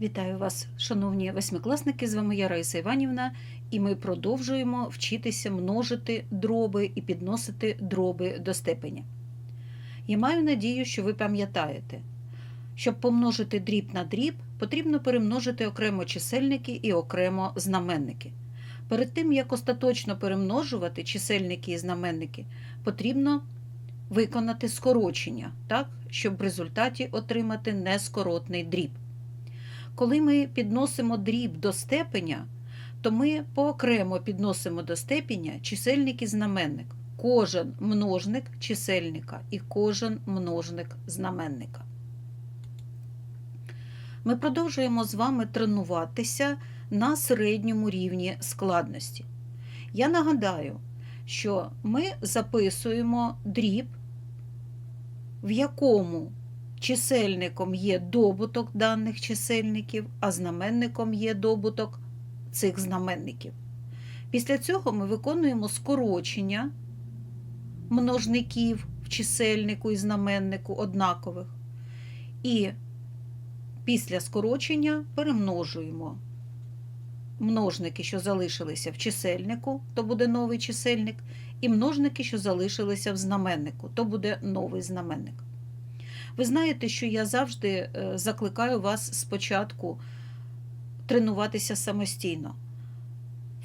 Вітаю вас, шановні восьмикласники! З вами я Раїса Іванівна, і ми продовжуємо вчитися множити дроби і підносити дроби до степеня. Я маю надію, що ви пам'ятаєте, щоб помножити дріб на дріб, потрібно перемножити окремо чисельники і окремо знаменники. Перед тим, як остаточно перемножувати чисельники і знаменники, потрібно виконати скорочення, так, щоб в результаті отримати нескоротний дріб. Коли ми підносимо дріб до степеня, то ми поокремо підносимо до степеня чисельник і знаменник. Кожен множник чисельника і кожен множник знаменника. Ми продовжуємо з вами тренуватися на середньому рівні складності. Я нагадаю, що ми записуємо дріб, в якому чисельником є добуток даних чисельників, а знаменником є добуток цих знаменників. Після цього ми виконуємо скорочення множників в чисельнику і знаменнику однакових. І після скорочення перемножуємо множники, що залишилися в чисельнику, то буде новий чисельник, і множники, що залишилися в знаменнику, то буде новий знаменник. Ви знаєте, що я завжди е, закликаю вас спочатку тренуватися самостійно.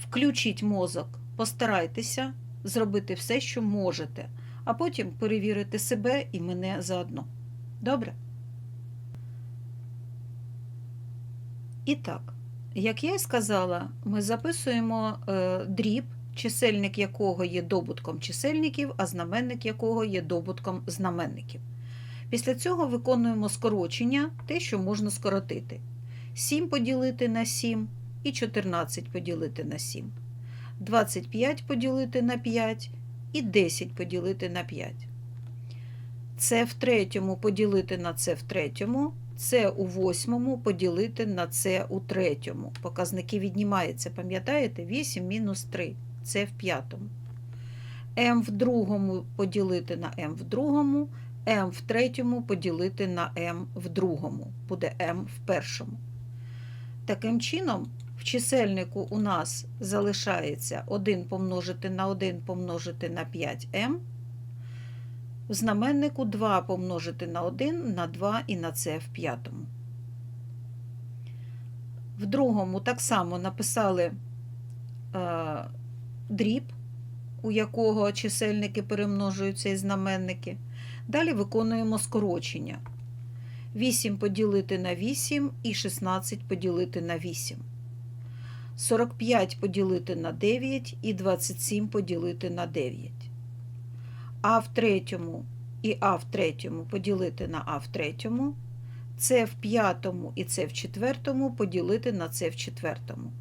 Включіть мозок, постарайтеся зробити все, що можете, а потім перевірити себе і мене заодно. Добре? І так, як я й сказала, ми записуємо е, дріб, чисельник якого є добутком чисельників, а знаменник якого є добутком знаменників. Після цього виконуємо скорочення, те, що можна скоротити. 7 поділити на 7 і 14 поділити на 7. 25 поділити на 5 і 10 поділити на 5. Це в третьому поділити на це в третьому, це у восьмому поділити на це у третьому. Показники віднімаються, пам'ятаєте? 8 мінус 3. Це в п'ятому. М в другому поділити на М в другому, М в третьому поділити на М в другому. Буде М в першому. Таким чином, в чисельнику у нас залишається 1 помножити на 1 помножити на 5М. В знаменнику 2 помножити на 1 на 2 і на це в п'ятому. В другому так само написали е, дріб, у якого чисельники перемножуються і знаменники. Далі виконуємо скорочення. 8 поділити на 8 і 16 поділити на 8. 45 поділити на 9 і 27 поділити на 9. А в третьому і А в третьому поділити на А в третьому. Це в п'ятому і це в четвертому поділити на це в четвертому.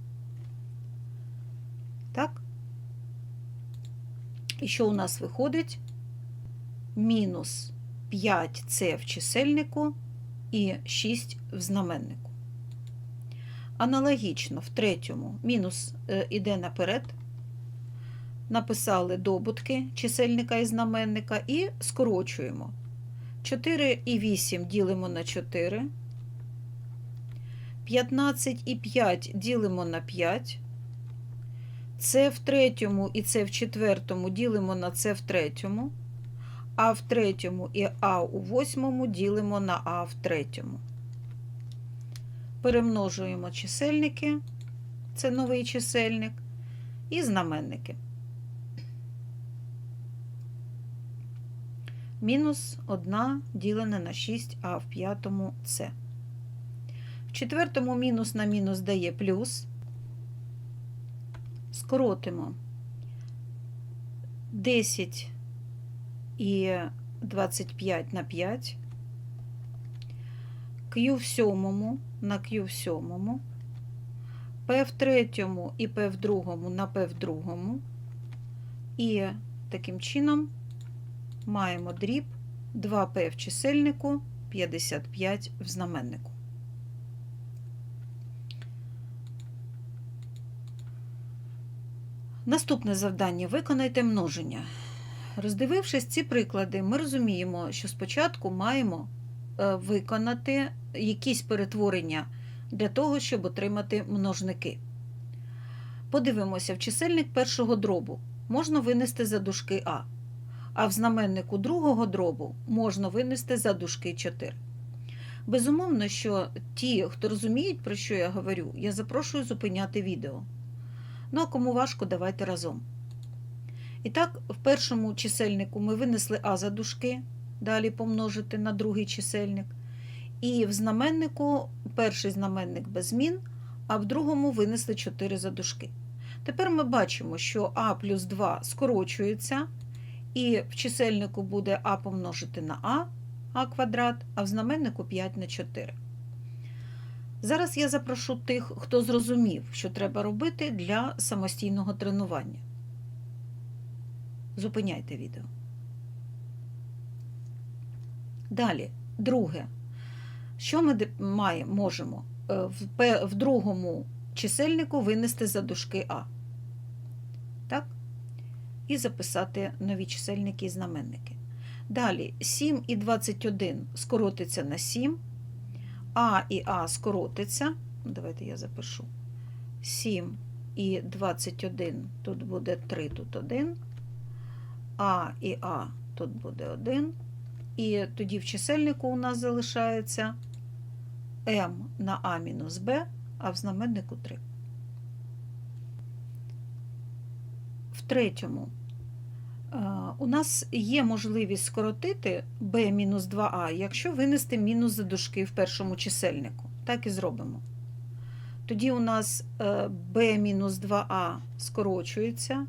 Так? І що у нас виходить? Мінус 5 це в чисельнику і 6 в знаменнику. Аналогічно, в третьому мінус е, іде наперед. Написали добутки чисельника і знаменника і скорочуємо. 4 і 8 ділимо на 4. 15 і 5 ділимо на 5. Це в третьому і це в четвертому ділимо на це в третьому. А в третьому і А у восьмому ділимо на А в третьому. Перемножуємо чисельники, це новий чисельник, і знаменники. Мінус 1 ділене на 6, а в п'ятому С. В четвертому мінус на мінус дає плюс. Скоротимо 10 і 25 на 5, Q в сьомому на Q в сьомому, P в третьому і P в другому на P в другому. І таким чином маємо дріб 2P в чисельнику, 55 в знаменнику. Наступне завдання виконайте множення. Роздивившись ці приклади, ми розуміємо, що спочатку маємо е, виконати якісь перетворення для того, щоб отримати множники. Подивимося, в чисельник першого дробу можна винести за дужки А, а в знаменнику другого дробу можна винести за дужки 4. Безумовно, що ті, хто розуміють, про що я говорю, я запрошую зупиняти відео. Ну а кому важко, давайте разом. І так, в першому чисельнику ми винесли А за дужки, далі помножити на другий чисельник. І в знаменнику перший знаменник без змін, а в другому винесли 4 за дужки. Тепер ми бачимо, що А плюс 2 скорочується, і в чисельнику буде А помножити на А, А квадрат, а в знаменнику 5 на 4. Зараз я запрошу тих, хто зрозумів, що треба робити для самостійного тренування. Зупиняйте відео. Далі, друге. Що ми маємо, можемо в, в другому чисельнику винести за дужки А? Так? І записати нові чисельники і знаменники. Далі 7 і 21 скоротиться на 7, А і А скоротиться. Давайте я запишу. 7 і 21, тут буде 3, тут 1. А і А тут буде 1. І тоді в чисельнику у нас залишається М на А мінус Б, а в знаменнику 3. В третьому у нас є можливість скоротити b мінус 2а, якщо винести мінус за дужки в першому чисельнику. Так і зробимо. Тоді у нас b мінус 2а скорочується.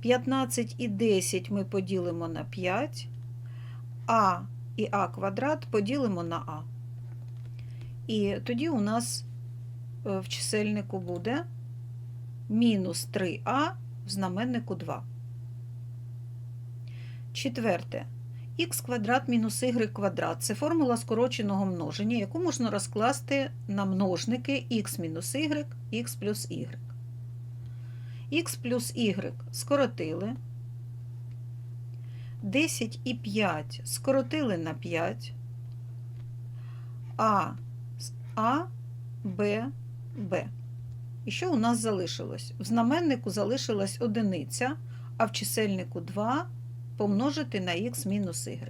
15 і 10 ми поділимо на 5, а і а квадрат поділимо на а. І тоді у нас в чисельнику буде мінус 3а в знаменнику 2. Четверте. х квадрат мінус y квадрат це формула скороченого множення, яку можна розкласти на множники х мінус y, х плюс y. х плюс y скоротили. 10 і 5 скоротили на 5. А, А, Б, Б. І що у нас залишилось? В знаменнику залишилась одиниця, а в чисельнику 2 помножити на х мінус y.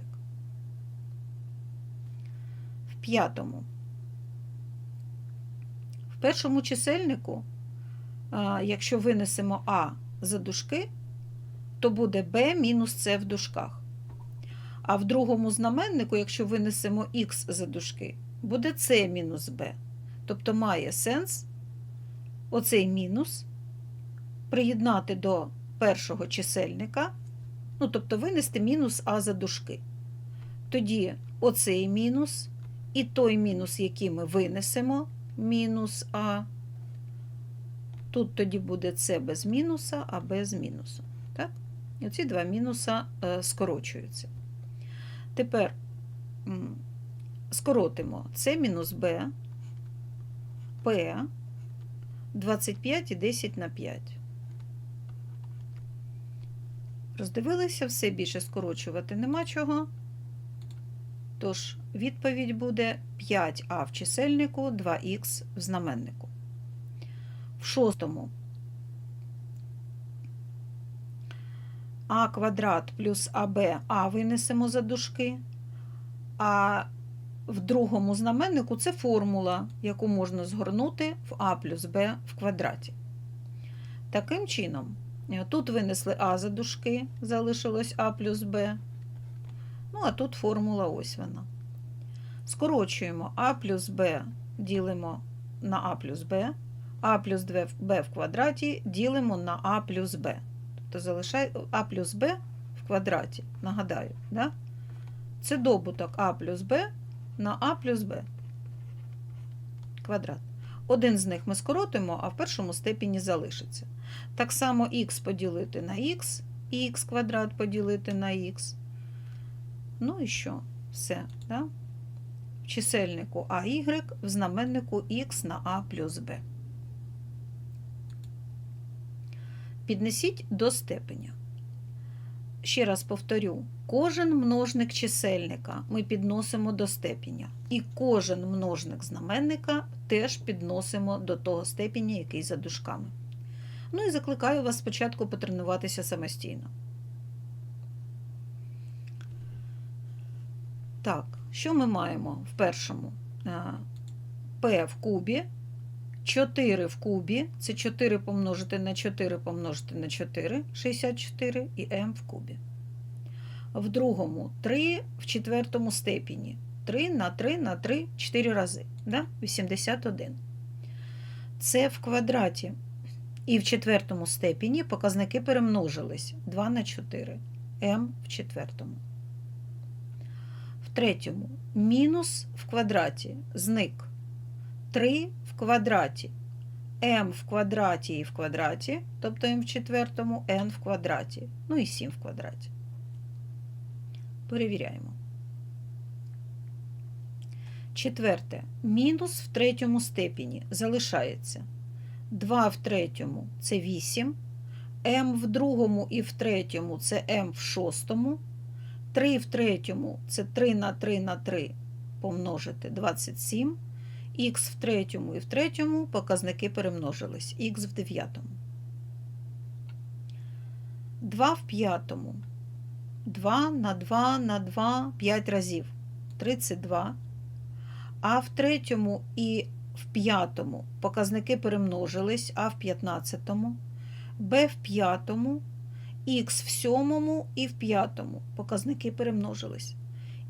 В п'ятому. В першому чисельнику, якщо винесемо А за дужки, то буде b мінус c в дужках. А в другому знаменнику, якщо винесемо х за дужки, буде c мінус b. Тобто має сенс оцей мінус приєднати до першого чисельника, ну, тобто винести мінус а за дужки. Тоді оцей мінус і той мінус, який ми винесемо, мінус а. Тут тоді буде С без мінуса, а без мінусу. Так? І оці два мінуса е, скорочуються. Тепер скоротимо С мінус Б, П, 25 і 10 на 5. Роздивилися, все більше скорочувати нема чого. Тож, відповідь буде 5а в чисельнику, 2х в знаменнику. В шостому а квадрат плюс АБ А винесемо за дужки, а в другому знаменнику це формула, яку можна згорнути в А плюс Б в квадраті. Таким чином, тут винесли А за дужки, залишилось А плюс Б. Ну, а тут формула ось вона. Скорочуємо А плюс Б ділимо на А плюс Б, А плюс Б в квадраті ділимо на А плюс Б. Тобто залишай А плюс Б в квадраті, нагадаю, да? це добуток А плюс Б на А плюс Б квадрат. Один з них ми скоротимо, а в першому степені залишиться. Так само х поділити на х, і х квадрат поділити на х. Ну і що? Все. Да? В чисельнику АY, в знаменнику х на А плюс Б. Піднесіть до степеня. ще раз повторю, кожен множник чисельника ми підносимо до степеня, і кожен множник знаменника теж підносимо до того степеня, який за дужками. Ну і закликаю вас спочатку потренуватися самостійно. Так, що ми маємо в першому? Е, P в кубі, 4 в кубі, це 4 помножити на 4 помножити на 4, 64 і m в кубі. В другому 3 в четвертому степені. 3 на 3 на 3 4 рази. Да? 81. Це в квадраті. І в четвертому степені показники перемножились 2 на 4. m в четвертому. В третьому мінус в квадраті зник 3 в квадраті, m в квадраті і в квадраті, тобто m в четвертому, n в квадраті, ну і 7 в квадраті. Перевіряємо. Четверте. Мінус в третьому степені залишається. 2 в третьому це 8, m в другому і в третьому це m в шостому. 3 в третьому це 3 на 3 на 3 помножити 27. Х в третьому і в третьому показники перемножились. Х в дев'ятому. 2 в п'ятому. 2 на 2 на 2 5 разів. 32. А в третьому і в п'ятому показники перемножились, а в 15, Б в п'ятому, Х в сьомому і в п'ятому показники перемножились.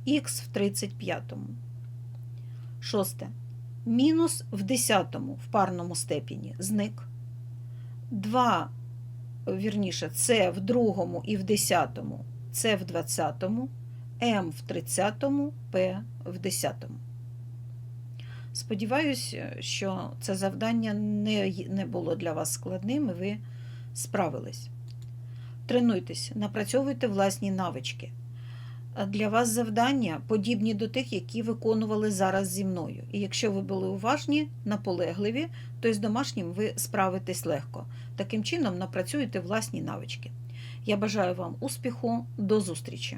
Х в 35. Шосте. Мінус в десятому в парному степені зник. 2, вірніше, С в другому і в десятому, С в двадцятому, М в тридцятому, П в десятому. Сподіваюсь, що це завдання не, не було для вас складним і ви справились. Тренуйтесь, напрацьовуйте власні навички. Для вас завдання подібні до тих, які виконували зараз зі мною. І якщо ви були уважні, наполегливі, то з домашнім ви справитесь легко. Таким чином напрацюєте власні навички. Я бажаю вам успіху, до зустрічі!